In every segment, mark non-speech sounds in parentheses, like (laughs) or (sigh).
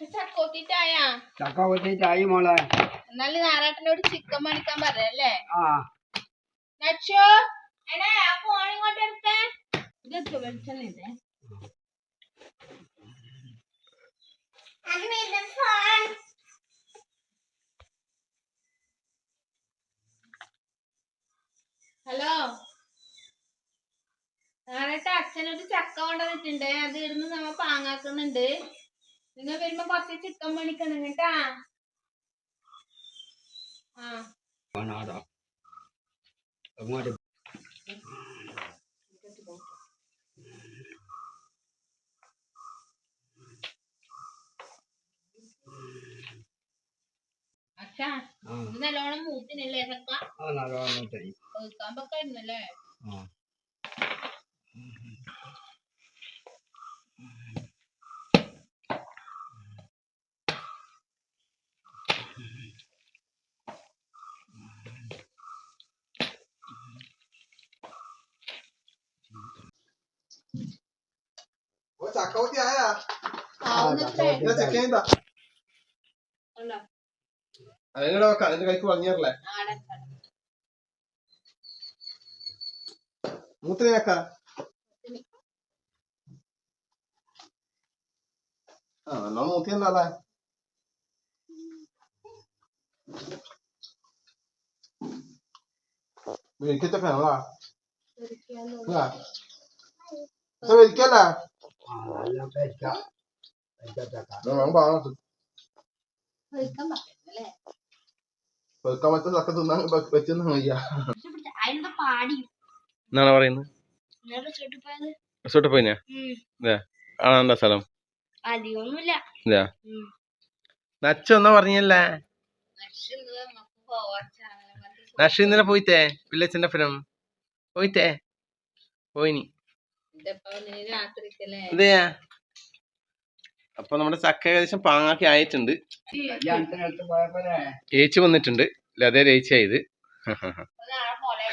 ചക്കോത്തിട്ടായ ചക്ക കൊത്തിട്ടായി മോളെ. എന്നാൽ നാരാട്ടനോട് ചിക്കൻ മേടിക്കാൻ പറയല്ലേ ആ. നച്ചോ എടാ ആ ഫോൺ ഇങ്ങോട്ട് എടുത്തേ. ഇതെത്തു വെളിച്ചെണ്ണ ഇതേ ഹലോ? നാരാട്ട അച്ഛനൊരു ചക്ക കൊണ്ടുവന്നിട്ടുണ്ട്. അത് ഇടുന്ന് നമ്മ പാങ്ങാക്കുന്നുണ്ട്. നിങ്ങൾ വരുമ്പോ കുറച്ച് ചിക്കൻ മേടിക്കണം കേട്ടാ. അങ്ങോട്ട് നല്ലോണം മൂത്തിനല്ലേ ചക്ക ആ നല്ലോണം തരി കേൾക്കാൻ പക്കായിരുന്നല്ലേ ആ ഓ ചക്കവത്തി ആയാ ആവുന്നത്രേ. ഇതാ ചെക്കേന്താ ഉണ്ടോ? അതിനിടെ വെക്കാം അതിന്റെ കൈക്ക് പറഞ്ഞല്ലേ നാടൻ കട. മൂത്തിനെ വെക്ക ആ നല്ലോണം മൂത്തിയല്ലേ വെളിക്കത്തൊക്കെ നമ്മളാ വെളിക്കല്ല ആ നല്ല പെറ്റ പെറ്റ ചക്ക ഞാൻ പറഞ്ഞു പറ്റുന്ന ചക്ക തിന്നാൻ പാടി? എന്നാണ് പറയുന്നത്? കാണാണ്ട സ്ഥലം? നച്ചു എന്നാ പറഞ്ഞല്ലേ. നഷു ഇന്നലെ പോയിട്ടേ പിള്ളച്ചന്റെ ഒപ്പം പോയിട്ടേ പോയിനി. അതെയാ അപ്പൊ നമ്മുടെ ചക്ക ഏകദേശം പാങ്ങാക്കി ആയിട്ടുണ്ട്. കല്യാണത്തിനടുത്ത് പോയപ്പോലെ ഏച്ചി വന്നിട്ടുണ്ട്. ലതേ ഏച്ചിയായത് നാളെ പോലെ.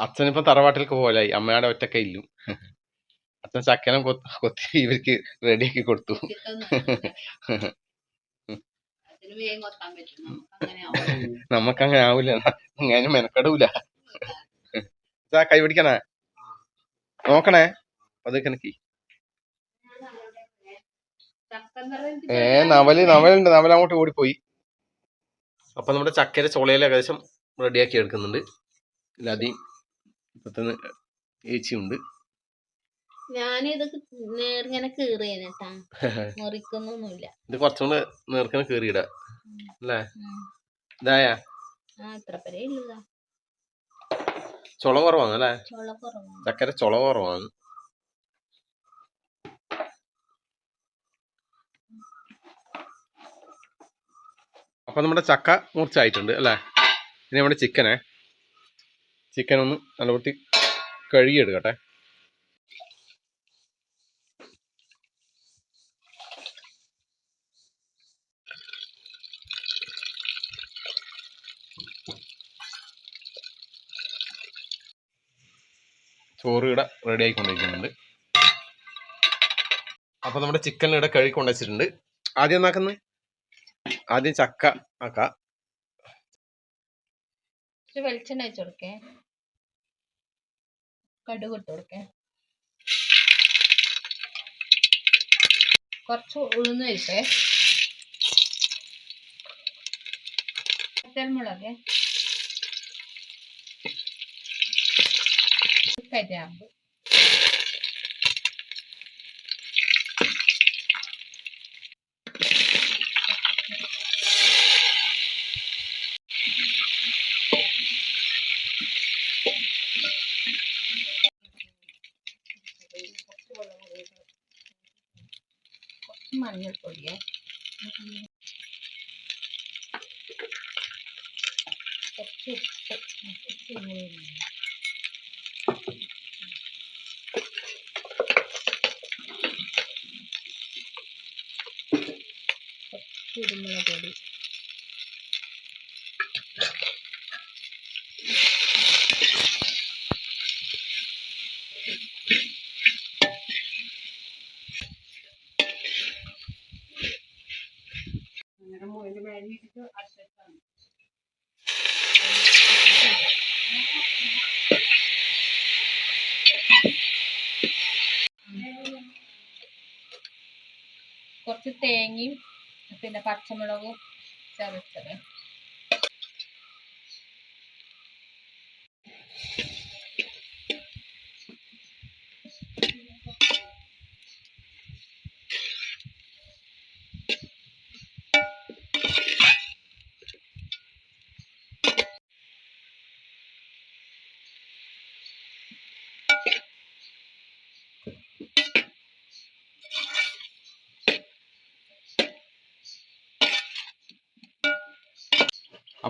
അച്ഛനിപ്പം തറവാട്ടിലേക്ക് പോലായി അമ്മയുടെ ഒറ്റക്ക ഇല്ലും അച്ഛൻ ചക്കനം കൊത്തി കൊത്തി ഇവർക്ക് റെഡിയാക്കി കൊടുത്തു. നമുക്കങ്ങനെ ആവൂല. (laughs) അങ്ങനെ മെനക്കെടൂല. (laughs) ഇതാ കൈ പിടിക്കണേ. നോക്കണേ. നിറഞ്ഞിട്ട് ഏ നവൽ നവലുണ്ട്. നവൽ അങ്ങോട്ട് ഓടിപ്പോയി. അപ്പൊ നമ്മുടെ ചക്കര ചോളയിൽ ഏകദേശം റെഡിയാക്കി എടുക്കുന്നുണ്ട്. ലതിയും ഇപ്പത്തന്നെ ഏച്ചിയുണ്ട്. ഞാനിത് നേർങ്ങനെ കീറിയനട്ടാ (laughs) മുറിക്കുന്നൊന്നുമില്ല ഇത് കുറച്ചുകൂടെ നേർക്കനെ കയറിയിട അല്ലേ? ഇതായ? അത്ര പേരേ ചുള കുറവാണ് അല്ലേ? ചക്കര ചുള കുറവാണ്. അപ്പൊ നമ്മുടെ ചക്ക മുറിച്ചായിട്ടുണ്ട് അല്ലേ? ഇനി നമ്മുടെ ചിക്കനെ. ചിക്കൻ ഒന്ന് നല്ല വൃത്തി കഴുകിയെടുക്കട്ടെ. ചോറ് ഇവിടെ റെഡി ആയിക്കൊണ്ടിരിക്കുന്നുണ്ട്. അപ്പൊ നമ്മുടെ ചിക്കൻ ഇവിടെ കഴുകി കൊണ്ടുവച്ചിട്ടുണ്ട് ആദ്യം എന്നാക്കുന്നത് ആദ്യം ചക്ക ആക്കാം. ഇച്ചിരി വെളിച്ചെണ്ണ വെച്ച് കൊടുക്കേ. കടുക് ഇട്ട് കൊടുക്കേ. കുറച്ച് ഉഴുന്ന് വെച്ചേ മുളക്. കരിയാമ്പ് കുറച്ച് മഞ്ഞൾപ്പൊടിയെ കുറച്ച് ഉപ്പ് കുറച്ച് ഉപ്പ്. കുറച്ച് തേങ്ങയും പിന്നെ പച്ചമുളകും ചതച്ചത്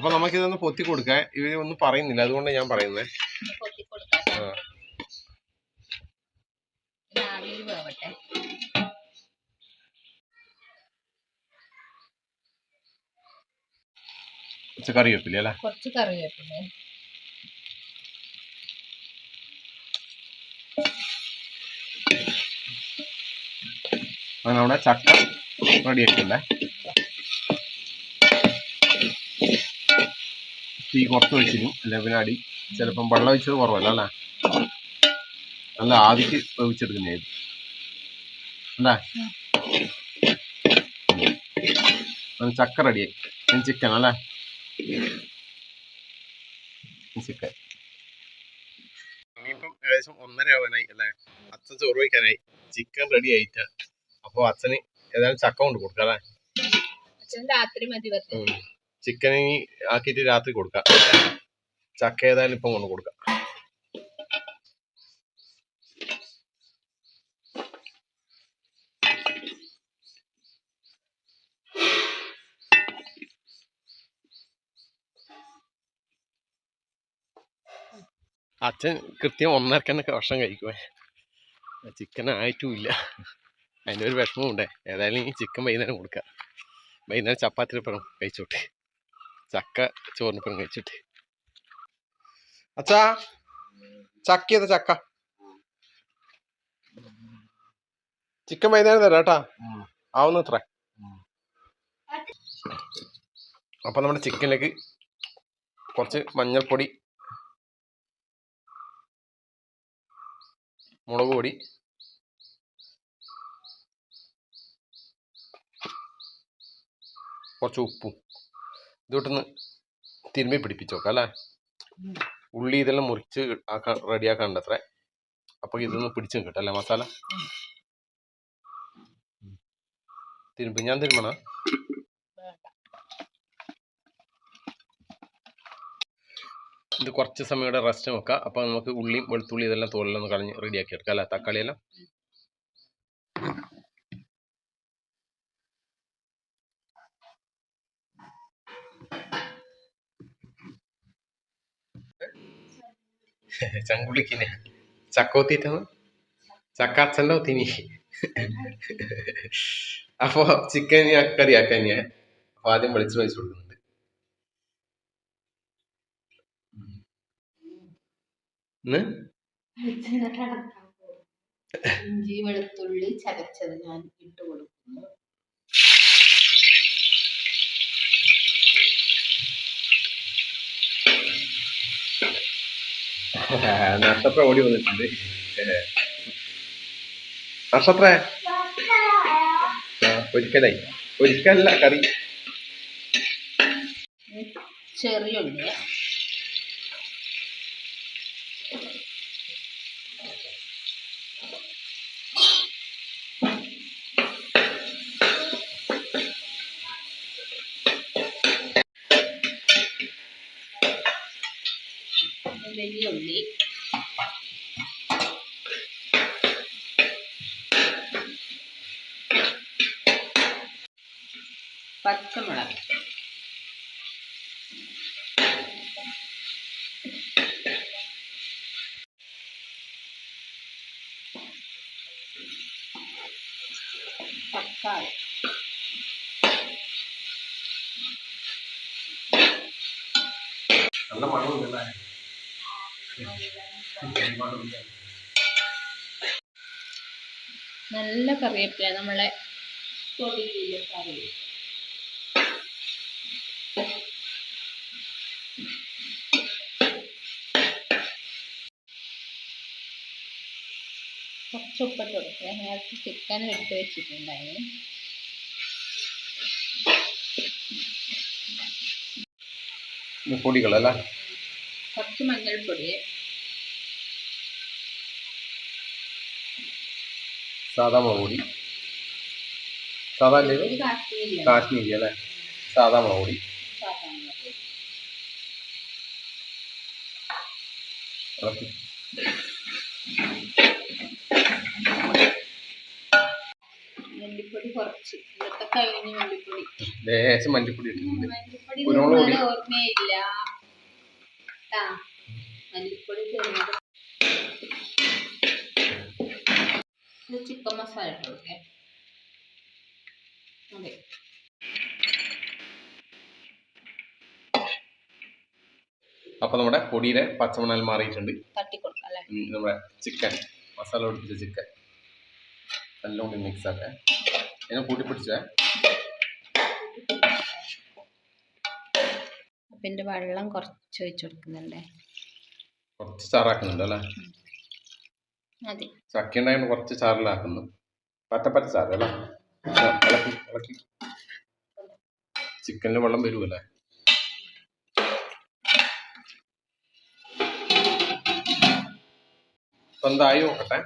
അപ്പൊ നമുക്കിതൊന്ന് പൊത്തി കൊടുക്കാൻ ഇവർ ഒന്നും പറയുന്നില്ല. അതുകൊണ്ട് ഞാൻ പറയുന്നത് കൊടുക്കാം കുറച്ച് കറിവേപ്പില അല്ലേ? കുറച്ച് കറിവേപ്പില നമ്മുടെ ചക്ക റെഡി തീ കുറച്ച് വെച്ചിരും അല്ലെ പിന്നെ അടി. ചിലപ്പം വെള്ളം വെച്ചത് കുറവല്ല അല്ലേ? നല്ല ആവിക്ക് വേവിച്ചെടുക്കുന്നേ. അല്ലേ. ചക്ക റെഡിയായി ചിക്കൻ അല്ലേ? ചിക്കൻ ഇനിയിപ്പം ഏകദേശം ഒന്നര ആവാനായി അല്ലേ? അച്ഛൻ ചോറ് വയ്ക്കാനായി. ചിക്കൻ റെഡി ആയിട്ട്. അപ്പൊ അച്ഛന് ഏതായാലും ചക്ക കൊണ്ട് കൊടുക്കാം അല്ലേ? അച്ഛൻ രാത്രി മതി ചിക്കൻ ആക്കിയിട്ട് രാത്രി കൊടുക്കാം. ചക്ക ഏതായാലും ഇപ്പം കൊണ്ട് കൊടുക്കാം. അച്ഛൻ കൃത്യം ഒന്നരക്കന്നൊക്കെ ഭക്ഷണം കഴിക്കുവേ. ചിക്കൻ ആയിട്ടുമില്ല അതിന്റെ ഒരു വിഷമം ഉണ്ടേ ഏതായാലും ഈ ചിക്കൻ വൈകുന്നേരം കൊടുക്കാം. വൈകുന്നേരം ചപ്പാത്തി ചപ്പാത്തിരിപ്പുറം കഴിച്ചോട്ടെ. ചക്ക ചോറിനിപ്പുറം കഴിച്ചിട്ട് അച്ഛാ ചക്ക ഏതാ ചക്ക ചിക്കൻ വൈകുന്നേരം തരാം കേട്ടാ. ആവുന്ന അത്ര. അപ്പൊ നമ്മുടെ ചിക്കനിലേക്ക് കുറച്ച് മഞ്ഞൾപ്പൊടി മുളക് പൊടി കുറച്ച് ഉപ്പും ഇതോട്ടൊന്ന് തിരുമ്പി പിടിപ്പിച്ച് നോക്കാം അല്ലേ ഉള്ളി ഇതെല്ലാം മുറിച്ച് ആക്കാൻ റെഡിയാക്കാണ്ട് അത്ര അപ്പൊ ഇതൊന്ന് പിടിച്ച് കിട്ടും അല്ലേ മസാല? തിരുമ്പ് ഞാൻ തിരുമ്പണ? ഇത് കുറച്ച് സമയം ഇവിടെ റെസ്റ്റ് നോക്കാം അപ്പൊ നമുക്ക് ഉള്ളിയും വെളുത്തുള്ളി ഇതെല്ലാം തോലെല്ലാം ഒന്ന് കളഞ്ഞ് റെഡിയാക്കി എടുക്കാം അല്ലേ? തക്കാളി (laughs) ചങ്കുളിക്കിനെ ചക്കോത്തിട്ടാണ് ചക്ക അച്ഛന്റെ ഒത്തിനി (laughs) അപ്പൊ ചിക്കൻ കറി ആക്കാൻ ഞാൻ അപ്പൊ ആദ്യം വെളിച്ചെണ്ണ ഒഴിച്ച് കൊടുക്കുന്നുണ്ട്. ഇഞ്ചി വെളുത്തുള്ളി ചതച്ചത് ഞാൻ ഇട്ട് കൊടുക്കുന്നു. (laughs) നക്ഷത്ര ഓടി വന്നിട്ടുണ്ട്. നക്ഷത്ര? ഒരിക്കലായി. ഒരിക്കലല്ല കറി. ചെറിയുള്ളി തക്കാളി നല്ല മണമുണ്ടല്ലേ നല്ല കറിവേപ്പില നമ്മളെ. തൊടിയിലെ കറി. കുറച്ച് ഉപ്പിട്ട് കൊടുക്കുക നേരത്തെ ചിക്കൻ എടുത്ത് വെച്ചിട്ടുണ്ടായിരുന്നു. പൊടികളല്ല കുറച്ച് മഞ്ഞൾപ്പൊടി. സാധാ മുളക് പൊടി സാധാ കാശ്മീരി അല്ലേ? സാധാ മുളക് പൊടി ഇളക്കി. മല്ലിപ്പൊടി കുറച്ച്. ഇതൊക്കെ കഴിഞ്ഞ് മല്ലിപ്പൊടി. ലേശം. ഓർമ്മയില്ല. ട്ടാ മല്ലിപ്പൊടി ചേർന്നത് ഇത് ചിക്കൻ മസാല ഇട്ട് കൊടുക്കേ അതെ. അപ്പൊ നമ്മുടെ പൊടിയുടെ പച്ചമണൽ മാറിയിട്ടുണ്ട്. നമ്മുടെ ചിക്കൻ മസാല പൊടിച്ച ചിക്കൻ. നല്ലോണം മിക്സ് ആക്കേ. അതിനെ കൂട്ടി പിടിച്ചേ. അപ്പം വെള്ളം കുറച്ച് ഒഴിച്ചു കൊടുക്കുന്നുണ്ടേ. കുറച്ച് ചാറാക്കുന്നുണ്ട് അല്ലേ? മതി ചക്ക ഉണ്ടായിരുന്നു കുറച്ച് ചാറിലാക്കുന്നു. പറ്റപ്പറ്റ ചാറ് അല്ലേ? ഇളക്കി ഇളക്കി. ചിക്കനിൽ വെള്ളം വരുമല്ലേ ഇപ്പൊ എന്തായി നോക്കട്ടെ?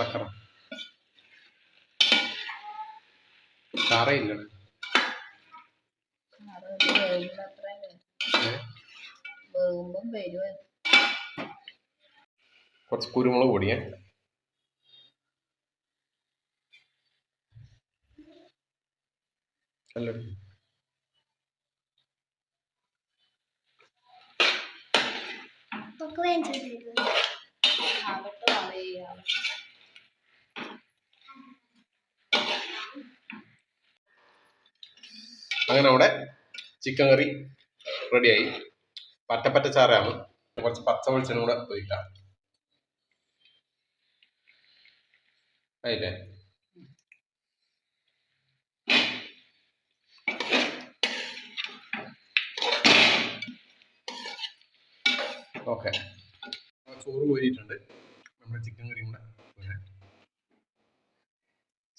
ഇളക്കണം. വരുമോ കുറച്ച് കുരുമുളക് പൊടിയേ. അല്ല. ആവട്ടെ അതേ ആവട്ടെ അങ്ങനെ അവിടെ ചിക്കൻ കറി റെഡിയായി പറ്റപ്പറ്റ ചാറാണ്. കുറച്ച് പച്ച വെളിച്ചെണ്ണ കൂടെ ഒഴിക്കാം അതില്ലേ ഓക്കെ. ചോറ് കോരിയിട്ടുണ്ട്. നമ്മുടെ ചിക്കൻ കറി കൂടെ.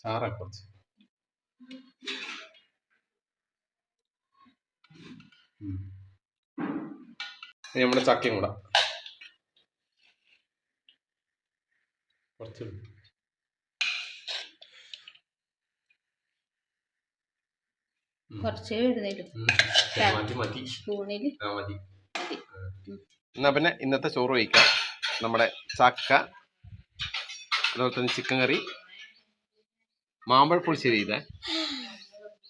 ചാറാ കുറച്ച്. ഇനി നമ്മുടെ ചക്കയും കൂടെ. കുറച്ച് എന്നാ പിന്നെ ഇന്നത്തെ ചോറ് വയ്ക്കാം. നമ്മുടെ ചക്ക അതുപോലെ തന്നെ ചിക്കൻ കറി. മാമ്പഴ പുളിശ്ശേരി ഇതേ. (sighs)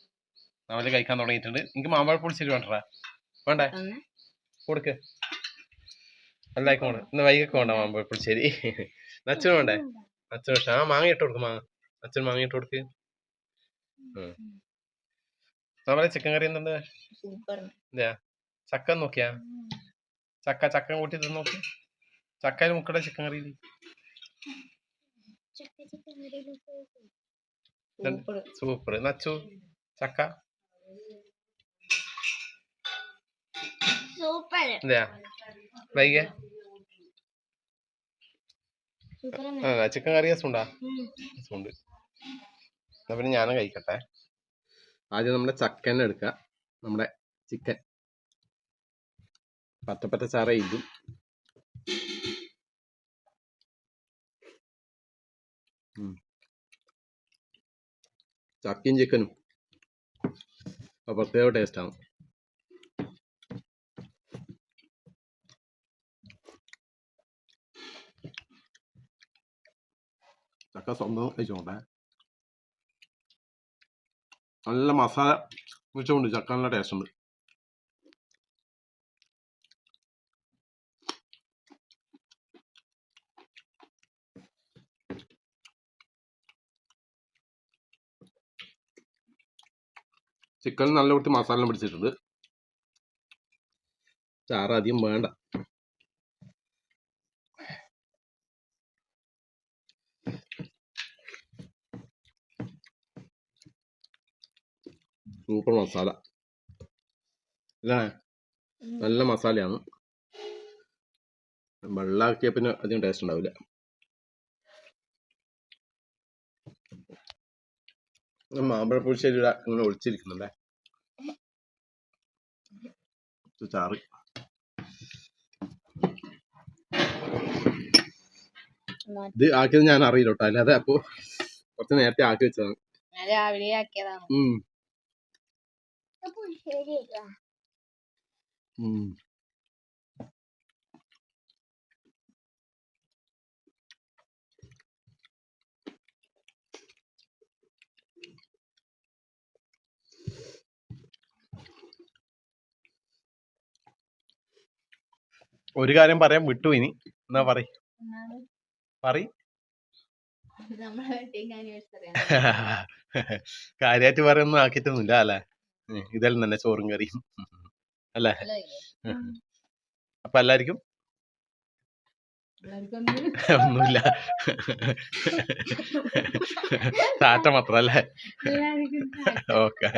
നമ്മൾ കഴിക്കാൻ തുടങ്ങിയിട്ടുണ്ട്. എനിക്ക് മാമ്പഴ പുളിശ്ശേരി വേണ്ടടാ? വേണ്ടേ? കൊടുക്ക്. എല്ലാവർക്കും വേണം ഇന്ന് വൈകൊക്കെ വേണ്ട മാമ്പഴ ശരി. അച്ഛൻ വേണ്ടേ? അച്ഛൻ പക്ഷെ ആ മാങ്ങ ഇട്ട് കൊടുക്കും മാങ്ങ അച്ഛൻ മാങ്ങ ഇട്ട് കൊടുക്ക്. നമ്മളെ ചിക്കൻ കറി എന്തുണ്ട്? ഇതാ ചക്ക നോക്കിയാ? ചക്ക ചക്ക കൂട്ടി നോക്കി. ചക്കയിൽ മുക്കട ചിക്കൻ കറി. സൂപ്പർ നച്ചു. ചക്ക. സൂപ്പർ. വൈകെ. ചിക്കൻ കറി രസമുണ്ടാ? രസമുണ്ട്. എന്നാ പിന്നെ ഞാനും കഴിക്കട്ടെ. ആദ്യം നമ്മുടെ ചക്കനെ എടുക്കുക നമ്മുടെ ചിക്കൻ. പറ്റപ്പറ്റ ചാറ ഇതും. ചക്കയും ചിക്കനും. പ്രത്യേക ടേസ്റ്റാണ് ചക്ക സ്വന്തം കഴിച്ചോട്ടെ നല്ല മസാല വെച്ചുകൊണ്ട് ചക്ക ടേസ്റ്റ് ഉണ്ട് ചിക്കൻ നല്ല വൃത്തി മസാല പിടിച്ചിട്ടുണ്ട് ചാറ് അധികം വേണ്ട സൂപ്പർ മസാല അല്ലേ നല്ല മസാലയാണ്. വെള്ളാക്കിയ പിന്നെ അധികം ടേസ്റ്റ് ഉണ്ടാവില്ല. മാമ്പഴപ്പുളിശ്ശേരി ഇങ്ങനെ ഒളിച്ചിരിക്കുന്നുണ്ടേ. ചാറ്. ഇത് ആക്കിയത് ഞാൻ അറിയില്ല കേട്ടോ. അല്ലാതെ അപ്പോ കുറച്ച് നേരത്തെ ആക്കി വെച്ചതാണ്. രാവിലെ ആക്കിയതാണ് ഉം. ഒരു കാര്യം പറയാൻ വിട്ടു ഇനി. എന്നാ പറ കാര്യമായിട്ട് പറയുന്നു ആക്കിയിട്ടൊന്നുമില്ല അല്ലെ? ഇതെല്ലാം തന്നെ ചോറും കറിയും. അല്ലേ? അപ്പൊ എല്ലാവർക്കും ഒന്നുമില്ല. ടാറ്റ മാത്രല്ലേ ഓക്കെ.